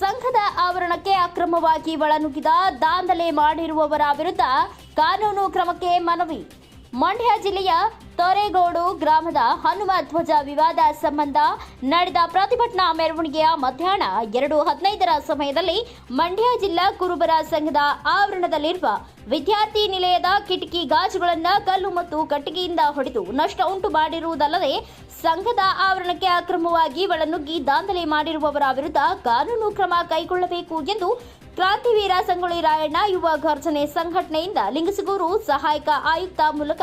ಸಂಘದ ಆವರಣಕ್ಕೆ ಅಕ್ರಮವಾಗಿ ಒಳನುಗ್ಗಿದ ದಾಂಧಲೆ ಮಾಡಿರುವವರ ವಿರುದ್ಧ ಕಾನೂನು ಕ್ರಮಕ್ಕೆ ಮನವಿ. ಮಂಡ್ಯ ಜಿಲ್ಲೆಯ ತೊರೆಗೋಡು ಗ್ರಾಮದ ಹನುಮ ಧ್ವಜ ವಿವಾದ ಸಂಬಂಧ ನಡೆದ ಪ್ರತಿಭಟನಾ ಮೆರವಣಿಗೆಯ ಮಧ್ಯಾಹ್ನ ಎರಡು ಹದಿನೈದರ ಸಮಯದಲ್ಲಿ ಮಂಡ್ಯ ಜಿಲ್ಲಾ ಕುರುಬರ ಸಂಘದ ಆವರಣದಲ್ಲಿರುವ ವಿದ್ಯಾರ್ಥಿ ನಿಲಯದ ಕಿಟಕಿ ಗಾಜುಗಳನ್ನು ಕಲ್ಲು ಮತ್ತು ಕಟ್ಟಿಗೆಯಿಂದ ಹೊಡೆದು ನಷ್ಟ ಉಂಟು ಮಾಡಿರುವುದಲ್ಲದೆ ಸಂಘದ ಆವರಣಕ್ಕೆ ಅಕ್ರಮವಾಗಿ ಒಳನುಗ್ಗಿ ದಾಂಧಲೆ ಮಾಡಿರುವವರ ವಿರುದ್ಧ ಕಾನೂನು ಕ್ರಮ ಕೈಗೊಳ್ಳಬೇಕು ಎಂದು ಕ್ರಾಂತಿವೀರ ಸಂಗೊಳ್ಳಿ ರಾಯಣ್ಣ ಯುವ ಘರ್ಷಣೆ ಸಂಘಟನೆಯಿಂದ ಲಿಂಗಸಗೂರು ಸಹಾಯಕ ಆಯುಕ್ತ ಮೂಲಕ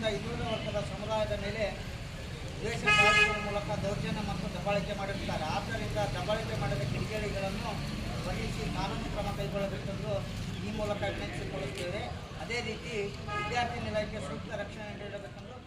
ಇದರಿಂದ ಹಿಂದುಳಿದ ವರ್ಗದ ಸಮುದಾಯದ ಮೇಲೆ ದ್ವೇಷ ಮೂಲಕ ದೌರ್ಜನ್ಯ ಮತ್ತು ದಬ್ಬಾಳಿಕೆ ಮಾಡಿರ್ತಾರೆ ಆದ್ದರಿಂದ ದಬ್ಬಾಳಿಕೆ ಮಾಡಿದ ಕಿಡಿಗೇಡಿಗಳನ್ನು ವಹಿಸಿ ಕಾನೂನು ಕ್ರಮ ಕೈಗೊಳ್ಳಬೇಕೆಂದು ಈ ಮೂಲಕ ವಿನಂತಿಸಿಕೊಳ್ಳುತ್ತೇವೆ. ಅದೇ ರೀತಿ ವಿದ್ಯಾರ್ಥಿ ನಿಲಯಕ್ಕೆ ಸೂಕ್ತ ರಕ್ಷಣೆ ನೀಡಬೇಕೆಂದು